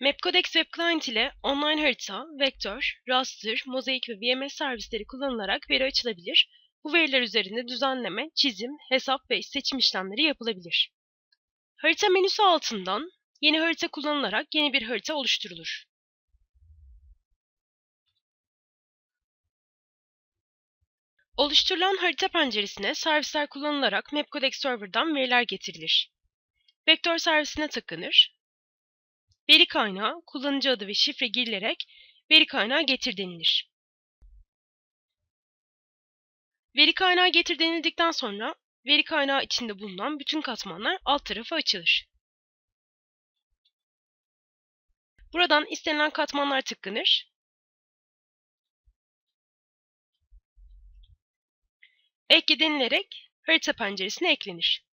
Mapcodex Web Client ile online harita, vektör, raster, mozaik ve VMS servisleri kullanılarak veri açılabilir. Bu veriler üzerinde düzenleme, çizim, hesap ve seçim işlemleri yapılabilir. Harita menüsü altından yeni harita kullanılarak yeni bir harita oluşturulur. Oluşturulan harita penceresine servisler kullanılarak Mapcodex Server'dan veriler getirilir. Vektör servisine tıklanır. Veri kaynağı, kullanıcı adı ve şifre girilerek veri kaynağı getir denilir. Veri kaynağı getir denildikten sonra veri kaynağı içinde bulunan bütün katmanlar alt tarafa açılır. Buradan istenilen katmanlar tıklanır. Ekle denilerek harita penceresine eklenir.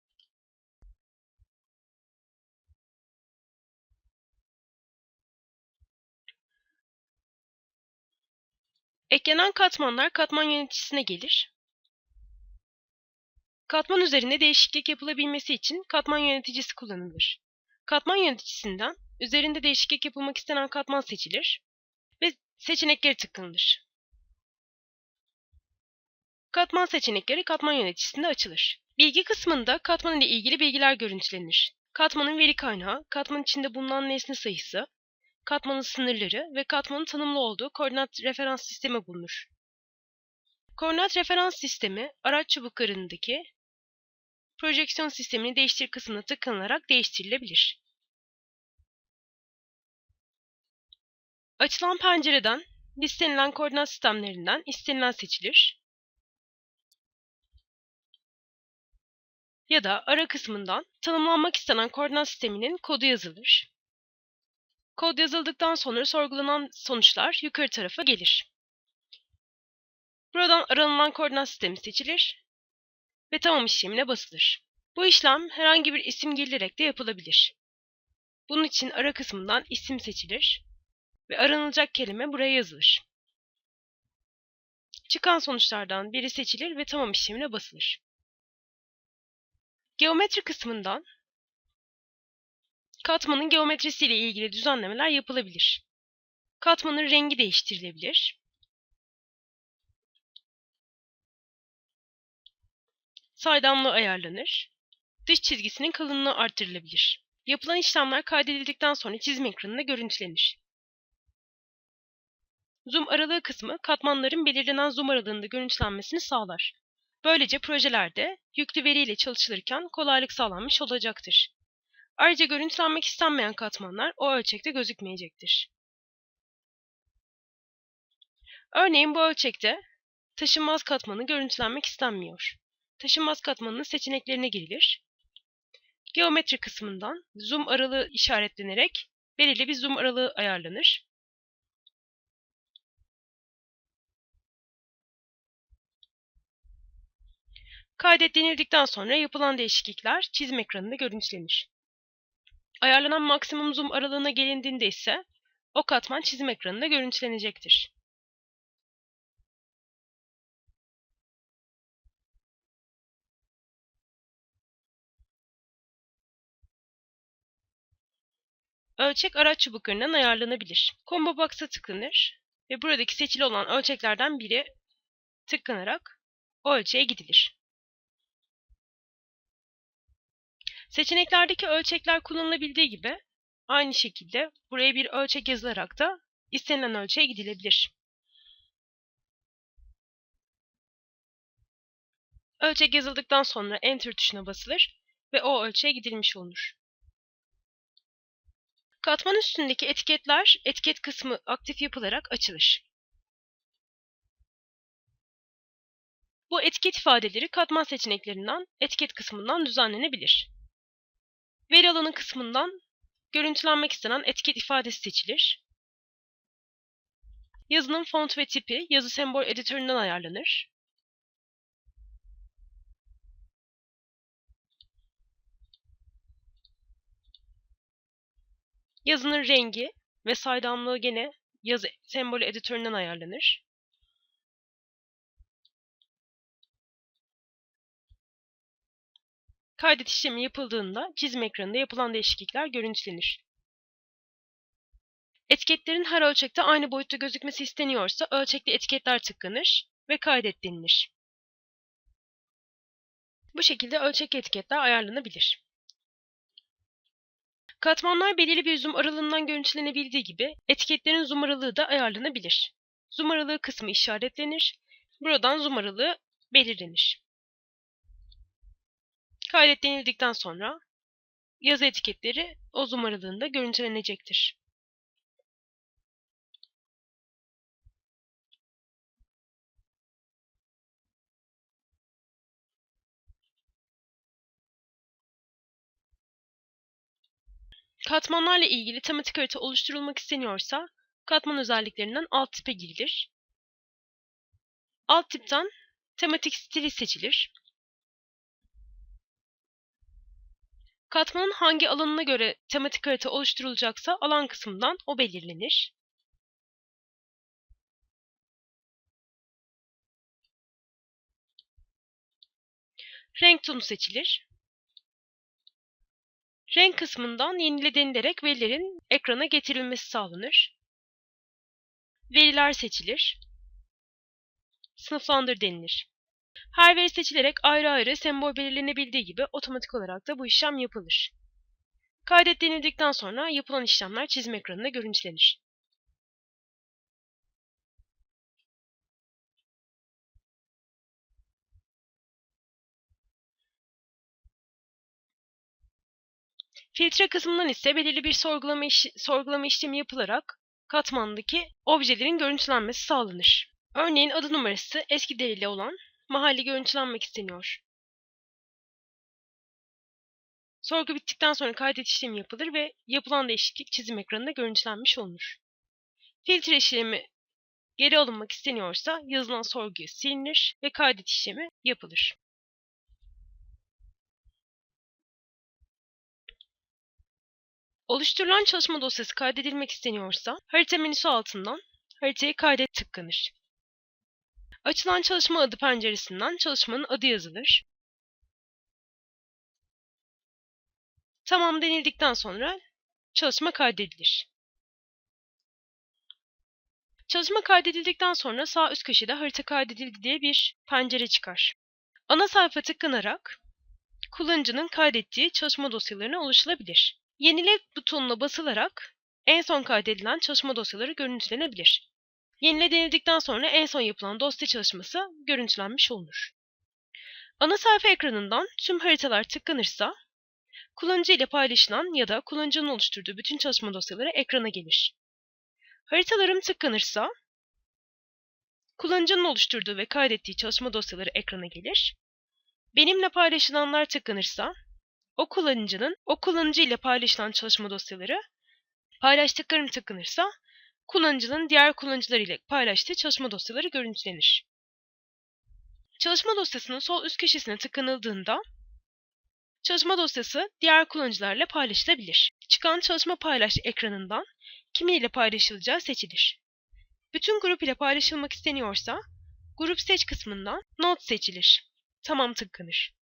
Eklenen katmanlar katman yöneticisine gelir. Katman üzerinde değişiklik yapılabilmesi için katman yöneticisi kullanılır. Katman yöneticisinden üzerinde değişiklik yapılmak istenen katman seçilir ve seçenekleri tıklanır. Katman seçenekleri katman yöneticisinde açılır. Bilgi kısmında katman ile ilgili bilgiler görüntülenir. Katmanın veri kaynağı, katman içinde bulunan nesne sayısı, katmanın sınırları ve katmanın tanımlı olduğu koordinat referans sistemi bulunur. Koordinat referans sistemi, araç çubuklarındaki projeksiyon sistemini değiştir kısmına tıklanılarak değiştirilebilir. Açılan pencereden listenilen koordinat sistemlerinden istenilen seçilir. Ya da ara kısmından tanımlanmak istenen koordinat sisteminin kodu yazılır. Kod yazıldıktan sonra sorgulanan sonuçlar yukarı tarafa gelir. Buradan aranılan koordinat sistemi seçilir ve tamam işlemine basılır. Bu işlem herhangi bir isim girilerek de yapılabilir. Bunun için ara kısmından isim seçilir ve aranılacak kelime buraya yazılır. Çıkan sonuçlardan biri seçilir ve tamam işlemine basılır. Geometri kısmından katmanın geometrisiyle ilgili düzenlemeler yapılabilir. Katmanın rengi değiştirilebilir. Saydamlığı ayarlanır. Dış çizgisinin kalınlığı artırılabilir. Yapılan işlemler kaydedildikten sonra çizim ekranında görüntülenir. Zoom aralığı kısmı katmanların belirlenen zoom aralığında görüntülenmesini sağlar. Böylece projelerde yüklü veriyle çalışılırken kolaylık sağlanmış olacaktır. Ayrıca görüntülenmek istenmeyen katmanlar o ölçekte gözükmeyecektir. Örneğin bu ölçekte taşınmaz katmanı görüntülenmek istenmiyor. Taşınmaz katmanının seçeneklerine girilir. Geometri kısmından zoom aralığı işaretlenerek belirli bir zoom aralığı ayarlanır. Kaydet denildikten sonra yapılan değişiklikler çizim ekranında görüntülenir. Ayarlanan maksimum zoom aralığına gelindiğinde ise o katman çizim ekranında görüntülenecektir. Ölçek araç çubuklarından ayarlanabilir. Combo Box'a tıklanır ve buradaki seçili olan ölçeklerden biri tıklanarak o ölçeğe gidilir. Seçeneklerdeki ölçekler kullanılabildiği gibi aynı şekilde buraya bir ölçek yazılarak da istenilen ölçeğe gidilebilir. Ölçek yazıldıktan sonra Enter tuşuna basılır ve o ölçeğe gidilmiş olunur. Katman üstündeki etiketler etiket kısmı aktif yapılarak açılır. Bu etiket ifadeleri katman seçeneklerinden etiket kısmından düzenlenebilir. Veri alanı kısmından görüntülenmek istenen etiket ifadesi seçilir. Yazının font ve tipi yazı sembol editöründen ayarlanır. Yazının rengi ve saydamlığı gene yazı sembolü editöründen ayarlanır. Kaydet işlemi yapıldığında çizim ekranında yapılan değişiklikler görüntülenir. Etiketlerin her ölçekte aynı boyutta gözükmesi isteniyorsa ölçekli etiketler tıklanır ve kaydet denilir. Bu şekilde ölçekli etiketler ayarlanabilir. Katmanlar belirli bir zoom aralığından görüntülenebildiği gibi etiketlerin zoom aralığı da ayarlanabilir. Zoom aralığı kısmı işaretlenir. Buradan zoom aralığı belirlenir. Kaydet denildikten sonra yazı etiketleri o zoom aralığında görüntülenecektir. Katmanlarla ilgili tematik harita oluşturulmak isteniyorsa katman özelliklerinden alt tipe girilir. Alt tipten tematik stili seçilir. Katmanın hangi alanına göre tematik harita oluşturulacaksa alan kısmından o belirlenir. Renk tonu seçilir. Renk kısmından yenile denilerek verilerin ekrana getirilmesi sağlanır. Veriler seçilir. Sınıflandır denilir. Her veri seçilerek ayrı ayrı sembol belirlenebildiği gibi otomatik olarak da bu işlem yapılır. Kaydet denildikten sonra yapılan işlemler çizim ekranında görüntülenir. Filtre kısmından ise belirli bir sorgulama, iş, sorgulama işlemi yapılarak katmandaki objelerin görüntülenmesi sağlanır. Örneğin adı numarası eski değerli olan mahalle görüntülenmek isteniyor. Sorgu bittikten sonra kaydet işlemi yapılır ve yapılan değişiklik çizim ekranında görüntülenmiş olunur. Filtre işlemi geri alınmak isteniyorsa yazılan sorguya silinir ve kaydet işlemi yapılır. Oluşturulan çalışma dosyası kaydedilmek isteniyorsa harita menüsü altından haritayı kaydet tıklanır. Açılan çalışma adı penceresinden çalışmanın adı yazılır. Tamam denildikten sonra çalışma kaydedilir. Çalışma kaydedildikten sonra sağ üst köşede harita kaydedildi diye bir pencere çıkar. Ana sayfa tıklanarak kullanıcının kaydettiği çalışma dosyalarına ulaşılabilir. Yenile butonuna basılarak en son kaydedilen çalışma dosyaları görüntülenebilir. Yenile denildikten sonra en son yapılan dosya çalışması görüntülenmiş olunur. Ana sayfa ekranından tüm haritalar tıklanırsa, kullanıcı ile paylaşılan ya da kullanıcının oluşturduğu bütün çalışma dosyaları ekrana gelir. Haritalarım tıklanırsa, kullanıcının oluşturduğu ve kaydettiği çalışma dosyaları ekrana gelir. Benimle paylaşılanlar tıklanırsa, o kullanıcının o kullanıcı ile paylaşılan çalışma dosyaları paylaştıklarım tıklanırsa kullanıcının diğer kullanıcılar ile paylaştığı çalışma dosyaları görüntülenir. Çalışma dosyasının sol üst köşesine tıklanıldığında çalışma dosyası diğer kullanıcılarla paylaşılabilir. Çıkan çalışma paylaş ekranından kimiyle paylaşılacağı seçilir. Bütün grup ile paylaşılmak isteniyorsa grup seç kısmından not seçilir. Tamam tıklanır.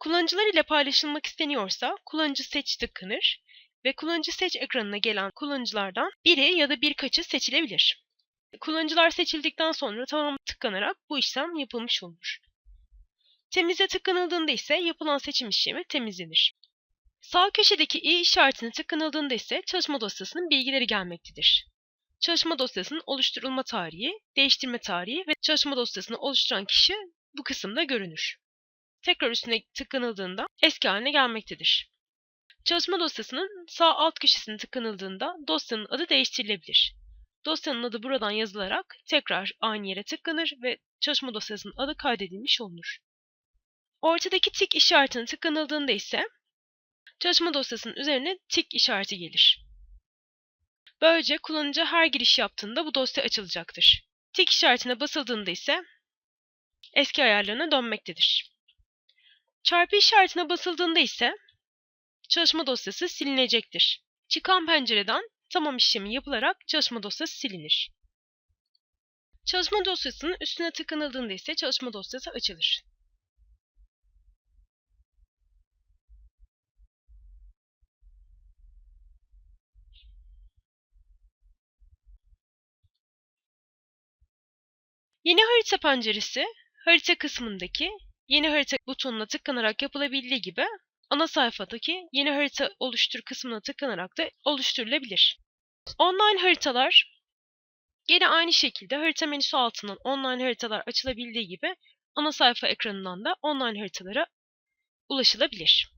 Kullanıcılar ile paylaşılmak isteniyorsa kullanıcı seç tıklanır ve kullanıcı seç ekranına gelen kullanıcılardan biri ya da birkaçı seçilebilir. Kullanıcılar seçildikten sonra tamam tıklanarak bu işlem yapılmış olur. Temizle tıklanıldığında ise yapılan seçim işlemi temizlenir. Sağ köşedeki i işaretine tıklanıldığında ise çalışma dosyasının bilgileri gelmektedir. Çalışma dosyasının oluşturulma tarihi, değiştirme tarihi ve çalışma dosyasını oluşturan kişi bu kısımda görünür. Tekrar üstüne tıklanıldığında eski haline gelmektedir. Çalışma dosyasının sağ alt köşesine tıklanıldığında dosyanın adı değiştirilebilir. Dosyanın adı buradan yazılarak tekrar aynı yere tıklanır ve çalışma dosyasının adı kaydedilmiş olunur. Ortadaki tik işaretine tıklanıldığında ise çalışma dosyasının üzerine tik işareti gelir. Böylece kullanıcı her giriş yaptığında bu dosya açılacaktır. Tik işaretine basıldığında ise eski ayarlarına dönmektedir. Çarpı işaretine basıldığında ise çalışma dosyası silinecektir. Çıkan pencereden tamam işlemi yapılarak çalışma dosyası silinir. Çalışma dosyasının üstüne tıklanıldığında ise çalışma dosyası açılır. Yeni harita penceresi harita kısmındaki yeni harita butonuna tıklanarak yapılabildiği gibi ana sayfadaki yeni harita oluştur kısmına tıklanarak da oluşturulabilir. Online haritalar gene aynı şekilde harita menüsü altından online haritalar açılabildiği gibi ana sayfa ekranından da online haritalara ulaşılabilir.